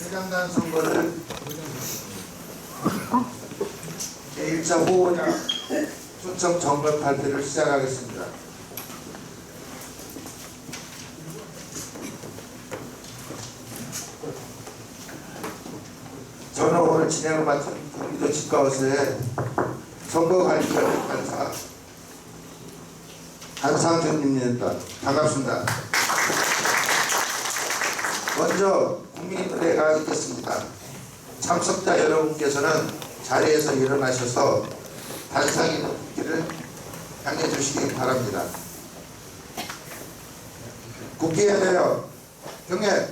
회장단 선거를 제1차 후보자 초청 정권 발표를 시작하겠습니다. 저는 오늘 진행을 맡은 경기도 치과의사의 선거관리위원회 간사 한상준님입니다. 반갑습니다. 먼저 국민 들에가 있겠습니다. 참석자 여러분께서는 자리에서 일어나셔서 단상이 높기를 향해 주시기 바랍니다. 국기에 대여 경례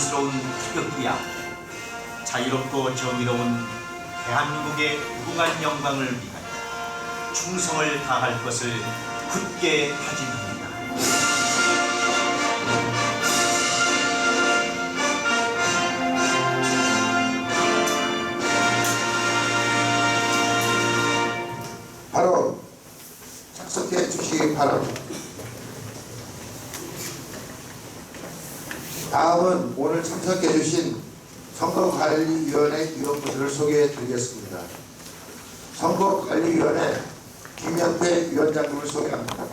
자랑스러운 태극기야. 자유롭고 정의로운 대한민국의 무궁한 영광을 위하여 충성을 다할 것을 굳게 다짐합니다. 선거관리위원회 위원분들을 소개해 드리겠습니다. 선거관리위원회 김현태 위원장님을 소개합니다.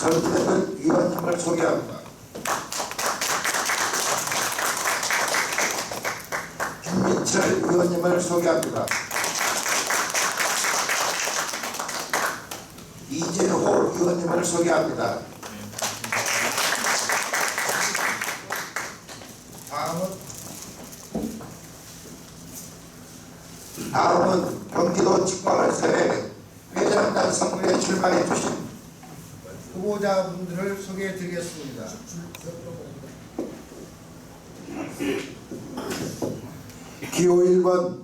전태근 위원님을 소개합니다. 김민철 의원님을 소개합니다. 이진호 의원님을 소개합니다. 다음은 다음은 경기도 치과의사회 회장단 선거에 출마해 주신 후보자분들을 소개해 드리겠습니다. 기호 1번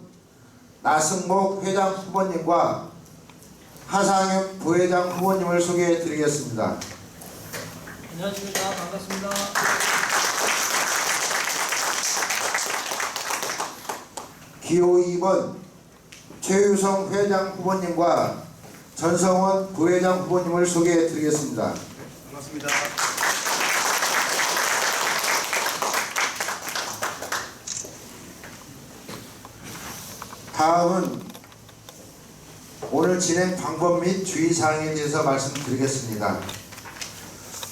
나승목 회장 후보님과 하상혁 부회장 후보님을 소개해 드리겠습니다. 안녕하십니까 반갑습니다. 기호 2번 최유성 회장 후보님과 전성원 부회장 후보님을 소개해 드리겠습니다. 반갑습니다. 다음은 오늘 진행 방법 및 주의사항에 대해서 말씀드리겠습니다.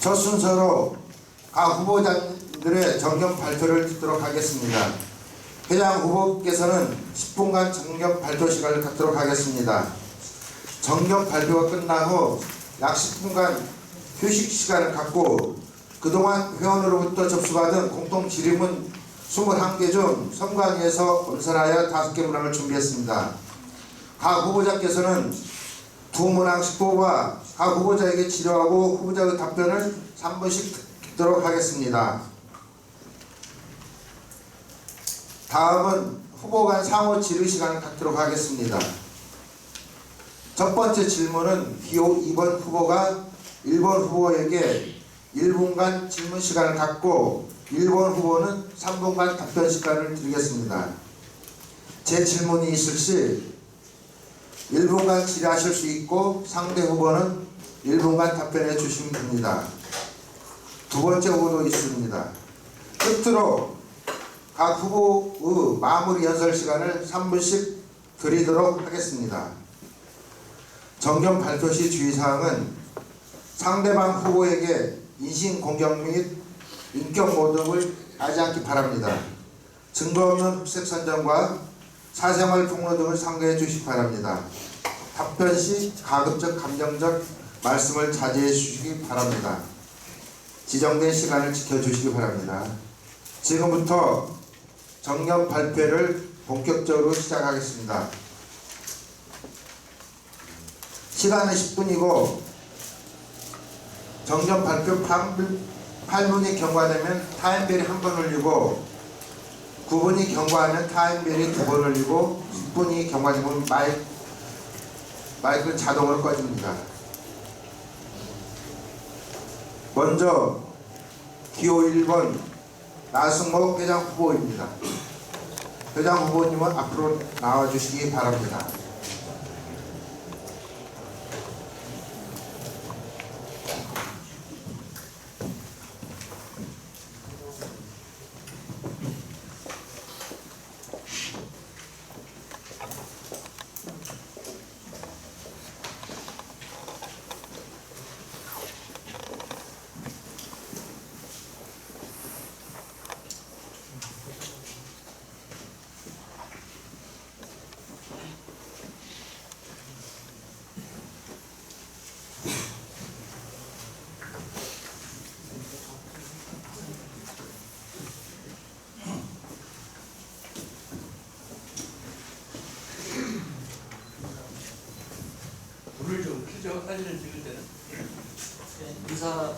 첫 순서로 각 후보자들의 정견 발표를 듣도록 하겠습니다. 회장 후보께서는 10분간 정견 발표 시간을 갖도록 하겠습니다. 정견 발표가 끝난 후 약 10분간 휴식 시간을 갖고 그동안 회원으로부터 접수받은 공통 질의문 21개 중 선관위에서 엄선하여 5개 문항을 준비했습니다. 각 후보자께서는 두 문항씩 뽑아 각 후보자에게 치료하고 후보자의 답변을 3분씩 듣도록 하겠습니다. 다음은 후보 간 상호 질의 시간을 갖도록 하겠습니다. 첫 번째 질문은 기호 2번 후보가 1번 후보에게 1분간 질문 시간을 갖고 1번 후보는 3분간 답변 시간을 드리겠습니다. 제 질문이 있을 시 1분간 질의하실 수 있고 상대 후보는 1분간 답변해 주시면 됩니다. 두 번째 후보도 있습니다. 끝으로 각 후보의 마무리 연설 시간을 3분씩 드리도록 하겠습니다. 정견 발표 시 주의사항은 상대방 후보에게 인신 공격 및 인격 모독을 하지 않기 바랍니다. 증거 없는 흑색 선전과 사생활 폭로 등을 상대해 주시기 바랍니다. 답변 시 가급적 감정적 말씀을 자제해 주시기 바랍니다. 지정된 시간을 지켜주시기 바랍니다. 지금부터 정견 발표를 본격적으로 시작하겠습니다. 시간은 10분이고 정견 발표 8분이 경과되면 타임벨이 한 번 울리고 9분이 경과하면 타임벨이 두 번 울리고 10분이 경과되면 마이크, 마이크는 자동으로 꺼집니다. 먼저 기호 1번 나승목 회장 후보입니다. 회장 후보님은 앞으로 나와주시기 바랍니다. 불을 좀 켜죠 사진을 찍을 때는 네, 인사 어,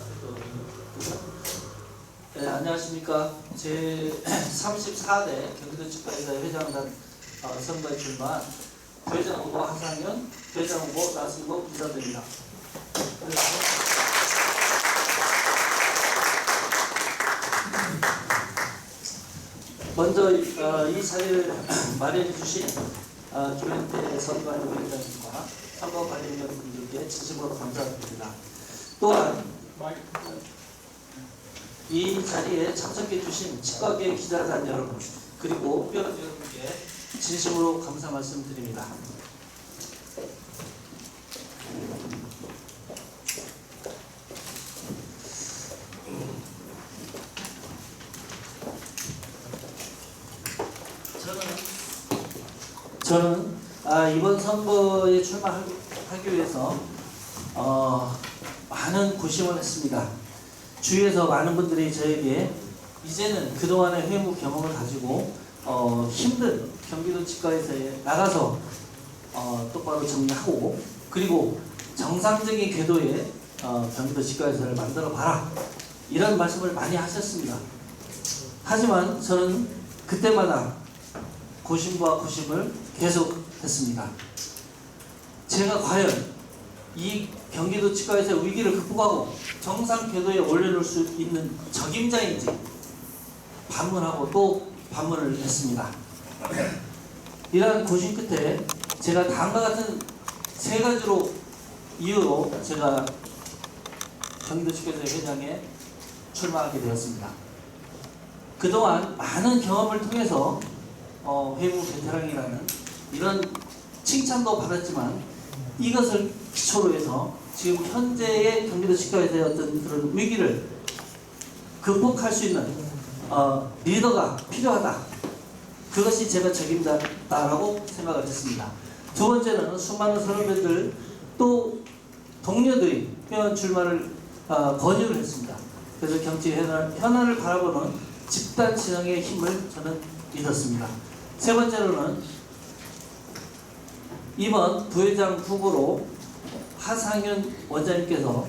네, 안녕하십니까 제 34대 경기도 치과의사 회장단 어, 선거에 출마한 부회장 후보 하상현, 부회장 후보 나승복 기자입니다. 그래서 먼저 어, 이 자리를 마련해 주신 어, 김현태 선관위 위원장님과 선거 관련 분들께 진심으로 감사드립니다. 또한 이 자리에 참석해 주신 치과계 기자단 여러분 그리고 회원 여러분께 진심으로 감사 말씀드립니다. 저는 아, 이번 선거에 출마하기 위해서 어, 많은 고심을 했습니다. 주위에서 많은 분들이 저에게 이제는 그동안의 회무 경험을 가지고 어, 힘든 경기도 치과에서 나가서 어, 똑바로 정리하고 그리고 정상적인 궤도의 어, 경기도 치과에서를 만들어 봐라 이런 말씀을 많이 하셨습니다. 하지만 저는 그때마다 고심과 고심을 계속했습니다. 제가 과연 이 경기도 치과에서의 위기를 극복하고 정상 궤도에 올려놓을 수 있는 적임자인지 반문하고 또 반문을 했습니다. 이러한 고심 끝에 제가 다음과 같은 세 가지로 이유로 제가 경기도 치과에서 회장에 출마하게 되었습니다. 그동안 많은 경험을 통해서 어, 회무 베테랑이라는 이런 칭찬도 받았지만 이것을 기초로 해서 지금 현재의 경기도 치과에서의 어떤 그런 위기를 극복할 수 있는 어, 리더가 필요하다. 그것이 제가 책임다라고 생각을 했습니다. 두 번째는 수많은 선후배들 또 동료들이 회원 출마를 어, 권유를 했습니다. 그래서 경치 현안, 현안을 바라보는 집단 지성의 힘을 저는 믿었습니다. 세 번째로는 이번 부회장 후보로 하상현 원장님께서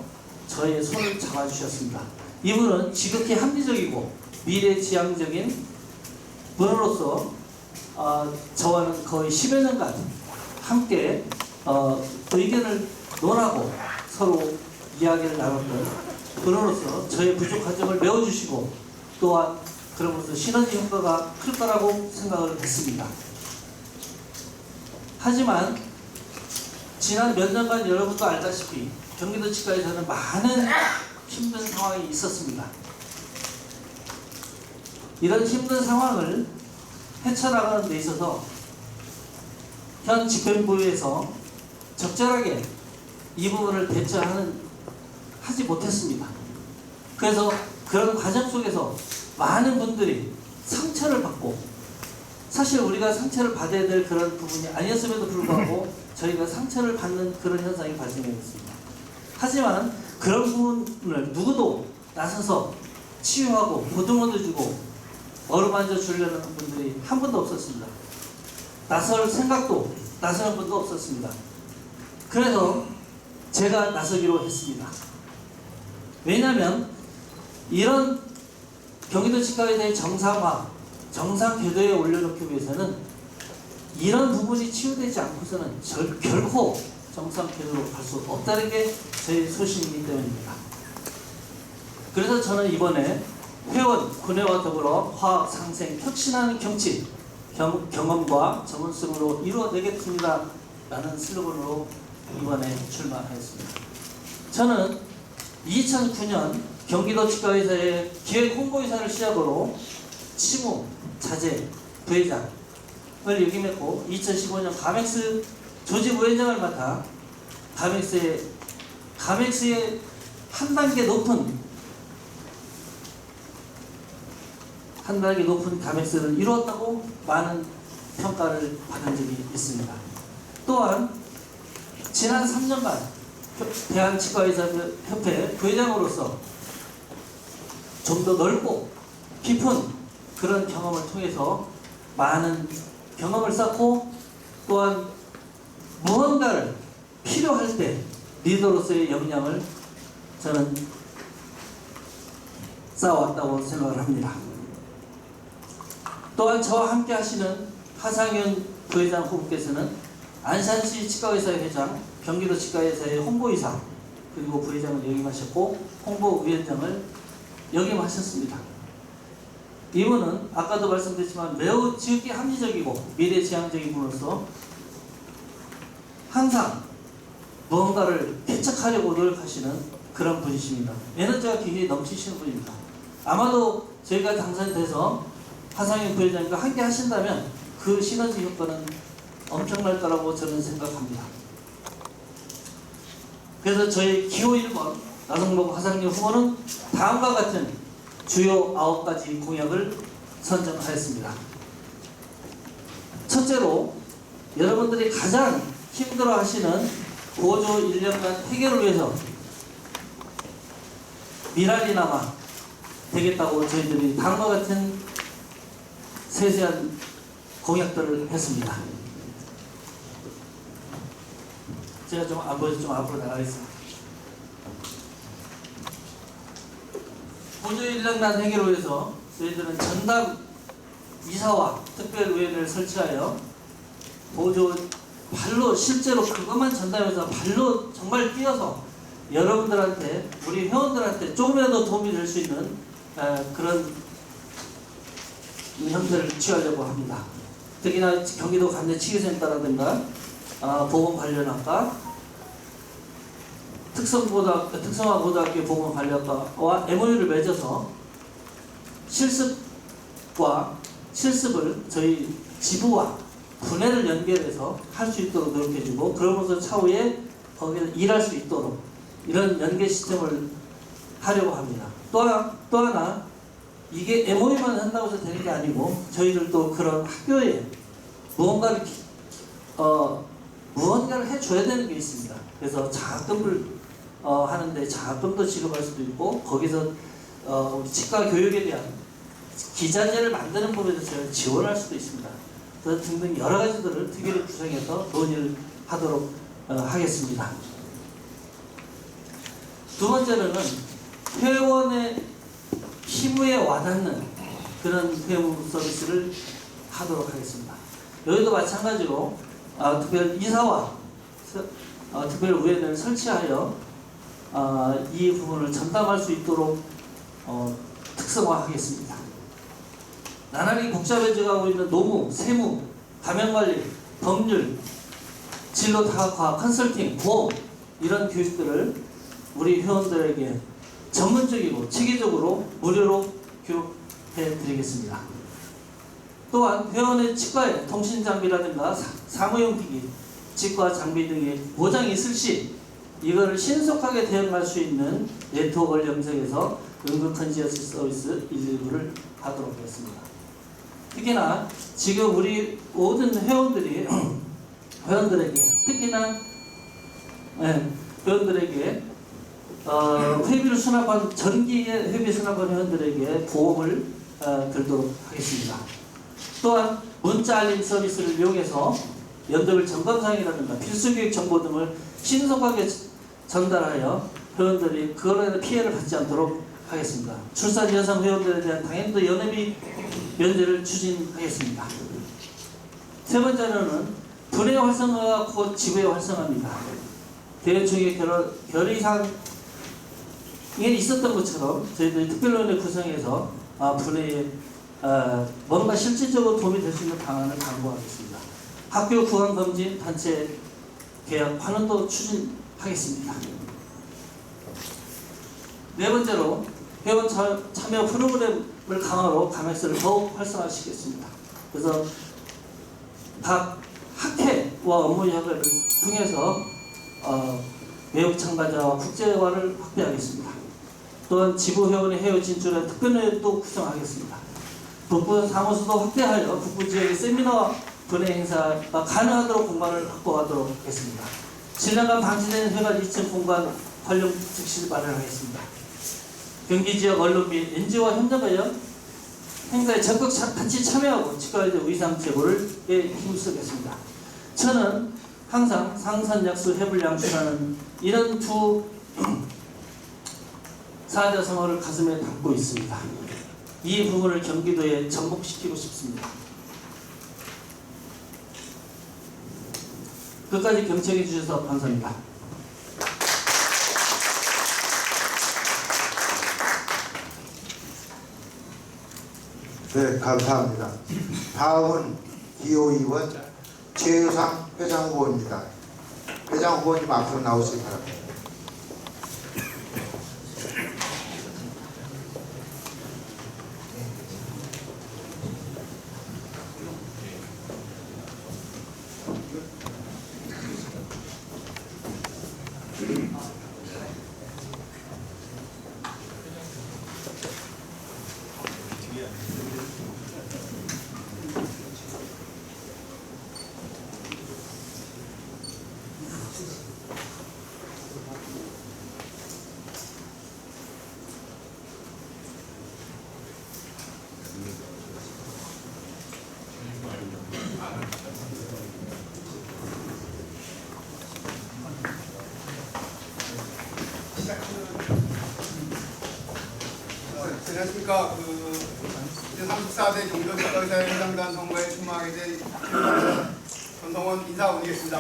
저의 손을 잡아주셨습니다. 이분은 지극히 합리적이고 미래지향적인 분으로서 어, 저와는 거의 10여 년간 함께 어, 의견을 논하고 서로 이야기를 나눴던 분으로서 저의 부족한 점을 메워주시고 또한 그러면서 시너지 효과가 클 거라고 생각을 했습니다. 하지만 지난 몇 년간 여러분도 알다시피 경기도 치과에서는 많은 힘든 상황이 있었습니다. 이런 힘든 상황을 헤쳐나가는 데 있어서 현 집행부에서 적절하게 이 부분을 대처하는 하지 못했습니다. 그래서 그런 과정 속에서 많은 분들이 상처를 받고 사실 우리가 상처를 받아야 될 그런 부분이 아니었음에도 불구하고 저희가 상처를 받는 그런 현상이 발생했습니다. 하지만 그런 부분을 누구도 나서서 치유하고 보듬어도 주고 어루만져 주려는 분들이 한 분도 없었습니다. 나설 생각도 나서는 분도 없었습니다. 그래서 제가 나서기로 했습니다. 왜냐하면 이런 경기도 치과에 대한 정상화, 정상 궤도에 올려놓기 위해서는 이런 부분이 치유되지 않고서는 절, 결코 정상 궤도로 갈 수 없다는 게 제 소신이기 때문입니다. 그래서 저는 이번에 회원 군회와 더불어 화학 상생 혁신하는 경치 경, 경험과 전문성으로 이루어내겠습니다. 라는 슬로건으로 이번에 출마하였습니다. 저는 2009년 경기도 치과의사의 기획 홍보이사를 시작으로 치무, 자재, 부회장 을 역임했고 2015년 가맥스 조직위원장을 맡아 가맥스의 가맥스의 한 단계 높은 한 단계 높은 가맥스를 이루었다고 많은 평가를 받은 적이 있습니다. 또한 지난 3년간 대한치과의사협회 부회장으로서 좀 더 넓고 깊은 그런 경험을 통해서 많은 경험을 쌓고 또한 무언가를 필요할 때 리더로서의 역량을 저는 쌓아왔다고 생각을 합니다. 또한 저와 함께 하시는 하상현 부회장 후보께서는 안산시 치과의사회 회장, 경기도 치과의사회 홍보이사, 그리고 부회장을 역임하셨고 홍보위원장을 역임하셨습니다. 이분은 아까도 말씀드렸지만 매우 지극히 합리적이고 미래지향적인 분으로서 항상 무언가를 개척하려고 노력하시는 그런 분이십니다. 에너지가 굉장히 넘치시는 분입니다. 아마도 저희가 당선돼서 하상현 부회장과 함께 하신다면 그 시너지 효과는 엄청날 거라고 저는 생각합니다. 그래서 저희 기호 1번 나성복 하상현 후보는 다음과 같은 주요 9가지 공약을 선정하였습니다. 첫째로 여러분들이 가장 힘들어 하시는 보조 1년간 해결을 위해서 미랄이나마 되겠다고 저희들이 다음과 같은 세세한 공약들을 했습니다. 제가 좀 안 보여서 좀 앞으로 나가겠습니다. 보조 1년간 해결을 위해서 저희들은 전담 이사와 특별위원회를 설치하여 보조 발로 실제로 그것만 전담해서 발로 정말 뛰어서 여러분들한테 우리 회원들한테 조금이라도 도움이 될 수 있는 에, 그런 형태를 취하려고 합니다. 특히나 경기도 감내 치유센터라든가 아, 보건 관련 학과 특성고등학교, 특성화고등학교 보건관련학과와 MOU를 맺어서 실습과 실습을 저희 지부와 분해를 연결해서 할 수 있도록 노력해주고 그러면서 차후에 거기서 일할 수 있도록 이런 연계 시스템을 하려고 합니다. 또 하나, 또 하나 이게 MOU만 한다고 해서 되는 게 아니고 저희들 도 그런 학교에 무언가를 기- 어, 무언가를 해줘야 되는 게 있습니다. 그래서 장학금을 어, 하는데 장학금도 지급할 수도 있고 거기서 어, 우리 치과 교육에 대한 기자재를 만드는 부분에서 저희가 지원할 수도 있습니다. 등등 여러 가지들을 특위를 구성해서 논의를 하도록 어, 하겠습니다. 두 번째로는 회원의 피부에 와닿는 그런 회원 서비스를 하도록 하겠습니다. 여기도 마찬가지로 아, 특별 이사와 서- 어, 특별위원회를 설치하여 아, 이 부분을 전담할 수 있도록 어, 특성화하겠습니다. 나날이 복잡해져가고 있는 노무, 세무, 가면관리, 법률, 진로 다각화, 컨설팅, 보험 이런 교육들을 우리 회원들에게 전문적이고 체계적으로 무료로 교육해 드리겠습니다. 또한 회원의 치과에 통신 장비라든가 사- 사무용 기기, 치과 장비 등의 보장이 있을 시 이거를 신속하게 대응할 수 있는 네트워크를 형성해서 응급 컨시어스 서비스 일부를 하도록 하겠습니다. 특히나 지금 우리 모든 회원들이 회원들에게 특히나 예, 회원들에게 어, 회비를 수납한 전기의 회비 수납한 회원들에게 보험을 어, 들도록 하겠습니다. 또한 문자 알림 서비스를 이용해서 연도별 점검사항이라든가 필수 교육 정보 등을 신속하게 전달하여 회원들이 그걸로 인해 피해를 받지 않도록 하겠습니다. 출산 여성 회원들에 대한 당연도 연회비 면제를 추진하겠습니다. 세 번째로는 분해 활성화가 곧 지구의 활성화입니다. 대충의 결, 결의상 이게 있었던 것처럼 저희들이 특별위원회 구성해서 아, 분회에 아, 뭔가 실질적으로 도움이 될 수 있는 방안을 강구하겠습니다. 학교 구강 검진 단체 개혁 환원도 추진하겠습니다. 네 번째로 회원 차- 참여 프로그램을 강화로 감액서를 더욱 활성화시키겠습니다. 그래서 각 학회와 업무 협약을 통해서 어, 외국 참가자와 국제화를 확대하겠습니다. 또한 지부 회원의 해외 진출에 특별회도 구성하겠습니다. 북부 사무소도 확대하여 북부 지역의 세미나와 분해 행사가 가능하도록 공간을 확보하도록 하겠습니다. 7년간 방치된 회관 2층 공간 활용 즉시 마련하겠습니다. 경기 지역 언론 및 NGO와 현장 관련 행사에 적극 차- 같이 참여하고 치과의대 의상 제고를 에 힘쓰겠습니다. 저는 항상 상산약수 해불양수라는 이런 두 사자 성어를 가슴에 담고 있습니다. 이 부분을 경기도에 접목시키고 싶습니다. 끝까지 경청해 주셔서 감사합니다. 네, 감사합니다. 다음은 기호의원 최유상 회장 후보입니다. 회장 후보님 앞으로 나오시기 바랍니다. possible. 2019년도에 해당단 선거에 출마하게 된 전성원 인사 올리겠습니다.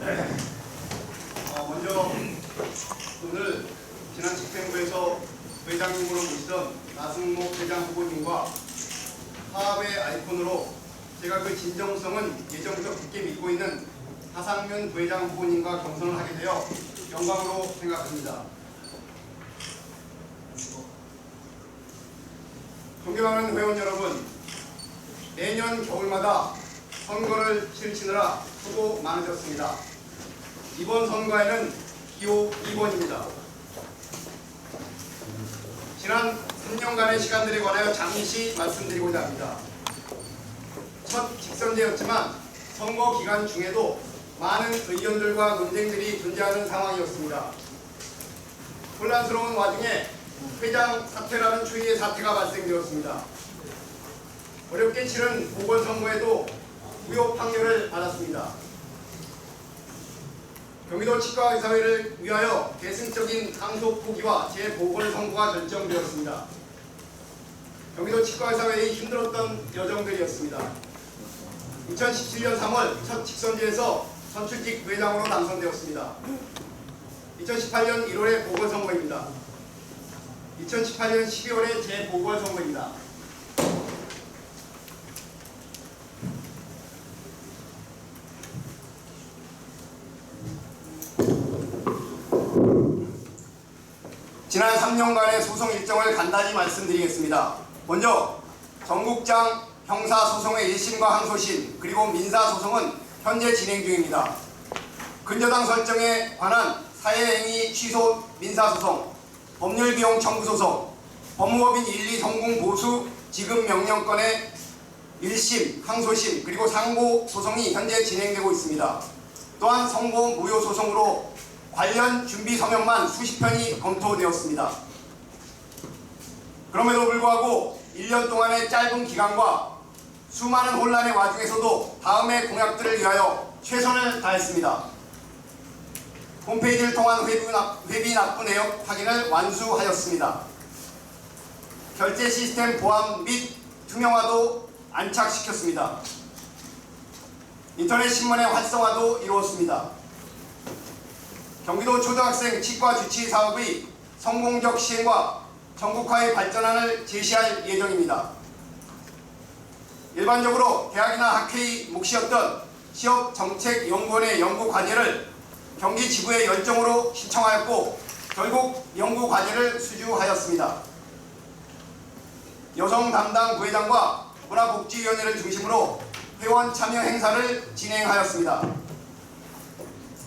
네. 어, 먼저 오늘 지난 집행부에서 회장님으로 모시던 나승목 회장 후보님과 화합의 아이콘으로 제가 그 진정성은 예정부터 굳게 믿고 있는 하상면 부회장 후보님과 경선을 하게 되어 영광으로 생각합니다. 존경하는 회원 여러분, 매년 겨울마다 선거를 치르치느라 수고 많으셨습니다. 이번 선거에는 기호 2번입니다. 지난 3년간의 시간들에 관하여 잠시 말씀드리고자 합니다. 첫 직선제였지만 선거 기간 중에도 많은 의견들과 논쟁들이 존재하는 상황이었습니다. 혼란스러운 와중에 회장 사퇴라는 추이의 사태가 발생되었습니다. 어렵게 치른 보궐선거에도 무효 판결을 받았습니다. 경기도 치과의사회를 위하여 계승적인 항소 포기와 재보궐선거가 결정되었습니다. 경기도 치과의사회의 힘들었던 여정들이었습니다. 2017년 3월 첫 직선제에서 선출직 회장으로 당선되었습니다. 2018년 1월에 보궐선거입니다. 2018년 12월에 재보궐선거입니다. 지난 3년간의 소송 일정을 간단히 말씀드리겠습니다. 먼저 전국장 형사소송의 1심과 항소심 그리고 민사소송은 현재 진행 중입니다. 근저당 설정에 관한 사회행위 취소 민사소송, 법률비용 청구소송, 법무법인 1, 2 성공 보수 지급 명령권의 1심, 항소심 그리고 상고 소송이 현재 진행되고 있습니다. 또한 선고 무효 소송으로 관련 준비 서면만 수십 편이 검토되었습니다. 그럼에도 불구하고 1년 동안의 짧은 기간과 수많은 혼란의 와중에서도 다음의 공약들을 위하여 최선을 다했습니다. 홈페이지를 통한 회비, 납, 회비 납부 내역 확인을 완수하였습니다. 결제 시스템 보안 및 투명화도 안착시켰습니다. 인터넷 신문의 활성화도 이루었습니다. 경기도 초등학생 치과 주치 사업의 성공적 시행과 전국화의 발전안을 제시할 예정입니다. 일반적으로 대학이나 학회의 몫이었던 취업정책연구원의 연구 과제를 경기 지부의 열정으로 신청하였고 결국 연구 과제를 수주하였습니다. 여성 담당 부회장과 문화복지위원회를 중심으로 회원 참여 행사를 진행하였습니다.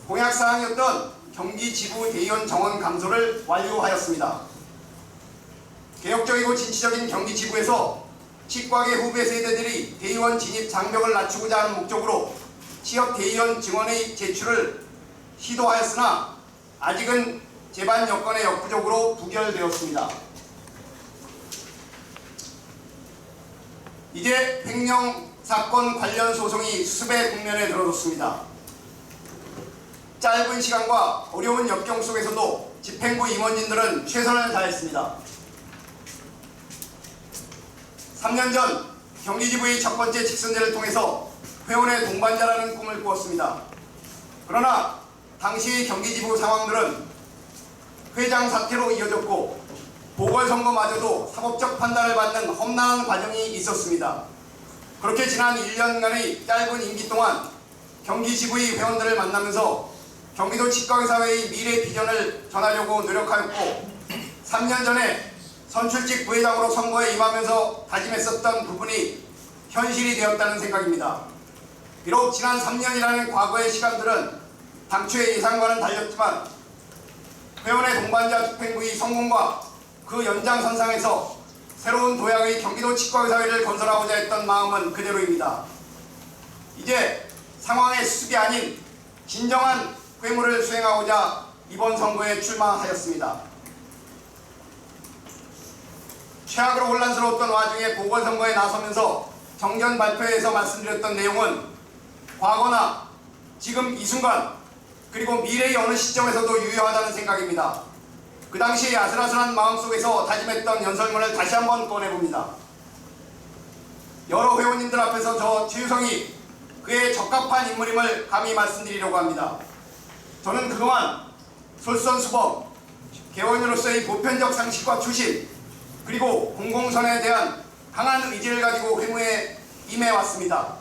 공약사항이었던 경기 지부 대의원 정원 감소를 완료하였습니다. 개혁적이고 진취적인 경기 지부에서 치과계 후배 세대들이 대의원 진입 장벽을 낮추고자 하는 목적으로 취업 대의원 증원의 제출을 시도하였으나 아직은 제반 여건의 역부족으로 부결되었습니다. 이제 횡령 사건 관련 소송이 수습의 국면에 들어섰습니다. 짧은 시간과 어려운 역경 속에서도 집행부 임원진들은 최선을 다했습니다. 3년 전 경기지부의 첫 번째 직선제를 통해서 회원의 동반자라는 꿈을 꾸었습니다. 그러나 당시 경기지부 상황들은 회장 사태로 이어졌고 보궐선거마저도 사법적 판단을 받는 험난한 과정이 있었습니다. 그렇게 지난 1년간의 짧은 임기 동안 경기지부의 회원들을 만나면서 경기도 치과의사회의 미래 비전을 전하려고 노력하였고 3년 전에 선출직 부회장으로 선거에 임하면서 다짐했었던 부분이 현실이 되었다는 생각입니다. 비록 지난 3년이라는 과거의 시간들은 당초의 예상과는 달렸지만 회원의 동반자 집행부의 성공과 그 연장선상에서 새로운 도약의 경기도 치과의사회를 건설하고자 했던 마음은 그대로입니다. 이제 상황의 수습이 아닌 진정한 회무를 수행하고자 이번 선거에 출마하였습니다. 최악으로 혼란스러웠던 와중에 보궐선거에 나서면서 정견 발표에서 말씀드렸던 내용은 과거나 지금 이 순간 그리고 미래의 어느 시점에서도 유효하다는 생각입니다. 그 당시 아슬아슬한 마음속에서 다짐했던 연설문을 다시 한번 꺼내봅니다. 여러 회원님들 앞에서 저 최유성이 그의 적합한 인물임을 감히 말씀드리려고 합니다. 저는 그동안 솔선수범, 개원으로서의 보편적 상식과 추심, 그리고 공공선에 대한 강한 의지를 가지고 회무에 임해왔습니다.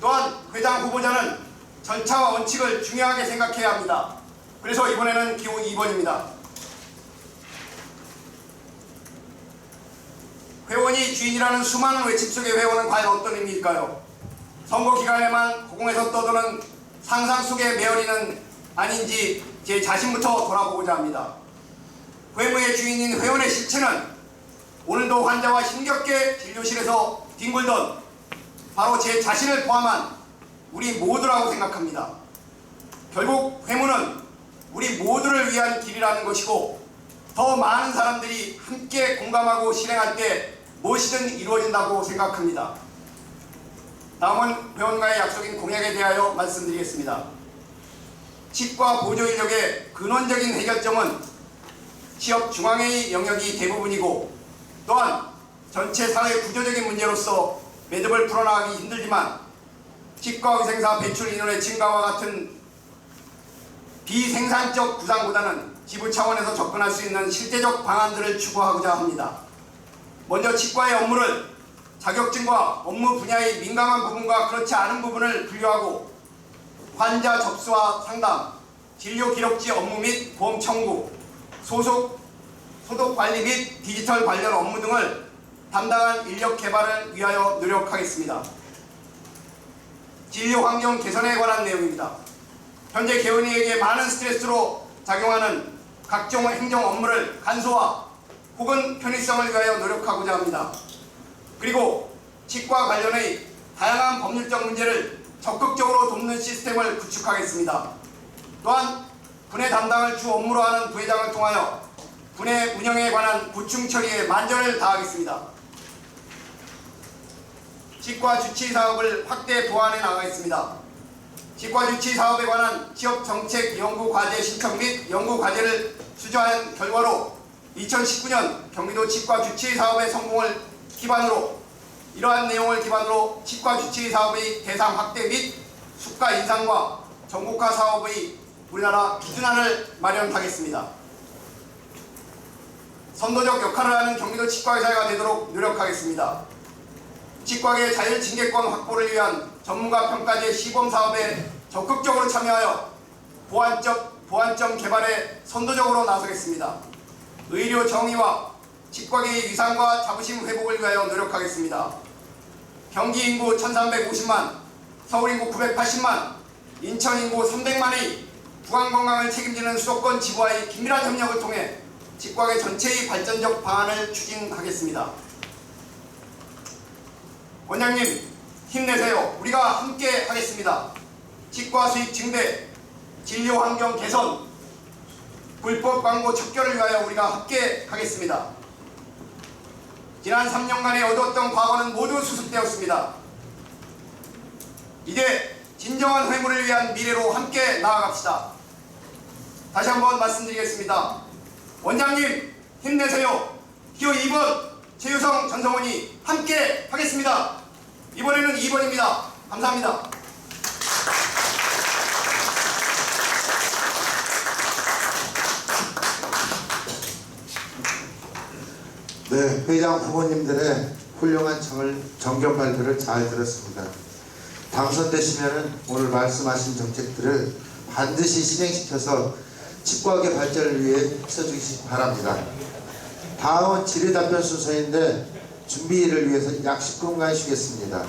또한 회장 후보자는 절차와 원칙을 중요하게 생각해야 합니다. 그래서 이번에는 기호 2번입니다. 회원이 주인이라는 수많은 외침 속의 회원은 과연 어떤 의미일까요? 선거 기간에만 고공에서 떠도는 상상 속의 메어리는 아닌지 제 자신부터 돌아보고자 합니다. 회무의 주인인 회원의 실체는 오늘도 환자와 힘겹게 진료실에서 뒹굴던 바로 제 자신을 포함한 우리 모두라고 생각합니다. 결국 회무는 우리 모두를 위한 길이라는 것이고 더 많은 사람들이 함께 공감하고 실행할 때 무엇이든 이루어진다고 생각합니다. 다음은 회원과의 약속인 공약에 대하여 말씀드리겠습니다. 치과 보조 인력의 근원적인 해결점은 취업 중앙의 영역이 대부분이고 또한 전체 사회 구조적인 문제로서 매듭을 풀어나가기 힘들지만 치과 의생사 배출 인원의 증가와 같은 비생산적 구상보다는 지부 차원에서 접근할 수 있는 실제적 방안들을 추구하고자 합니다. 먼저 치과의 업무를 자격증과 업무 분야의 민감한 부분과 그렇지 않은 부분을 분류하고 환자 접수와 상담, 진료 기록지 업무 및 보험 청구, 소속, 소독 관리 및 디지털 관련 업무 등을 담당한 인력 개발을 위하여 노력하겠습니다. 진료 환경 개선에 관한 내용입니다. 현재 개원이에게 많은 스트레스로 작용하는 각종 행정 업무를 간소화 혹은 편의성을 위하여 노력하고자 합니다. 그리고 치과 관련의 다양한 법률적 문제를 적극적으로 돕는 시스템을 구축하겠습니다. 또한 분해 담당을 주 업무로 하는 부회장을 통하여 분해 운영에 관한 구충 처리에 만전을 다하겠습니다. 치과 주치 사업을 확대 보완해 나가겠습니다. 치과 주치 사업에 관한 취업 정책 연구 과제 신청 및 연구 과제를 수주한 결과로 2019년 경기도 치과 주치 사업의 성공을 기반으로 이러한 내용을 기반으로 치과 주치 사업의 대상 확대 및 수가 인상과 전국화 사업의 우리나라 기준안을 마련하겠습니다. 선도적 역할을 하는 경기도 치과의사가 되도록 노력하겠습니다. 치과계 자율 징계권 확보를 위한 전문가 평가제 시범 사업에 적극적으로 참여하여 보완점, 보완점 개발에 선도적으로 나서겠습니다. 의료 정의와 치과계의 위상과 자부심 회복을 위하여 노력하겠습니다. 경기 인구 1350만, 서울 인구 980만, 인천 인구 300만의 부강 건강을 책임지는 수도권 지부와의 긴밀한 협력을 통해 치과계 전체의 발전적 방안을 추진하겠습니다. 원장님 힘내세요. 우리가 함께 하겠습니다. 치과 수입 증대, 진료 환경 개선, 불법 광고 척결을 위하여 우리가 함께 하겠습니다. 지난 3년간에 얻었던 과거는 모두 수습되었습니다. 이제 진정한 회무를 위한 미래로 함께 나아갑시다. 다시 한번 말씀드리겠습니다. 원장님 힘내세요. 기호 2번 최유성 전성원이 함께 하겠습니다. 이번에는 2번입니다. 감사합니다. 네, 회장 후보님들의 훌륭한 정 정견 발표를 잘 들었습니다. 당선되시면 오늘 말씀하신 정책들을 반드시 실행시켜서 치과계 발전을 위해 써주시기 바랍니다. 다음은 질의 답변 순서인데 준비를 위해서 약 10분간 쉬겠습니다.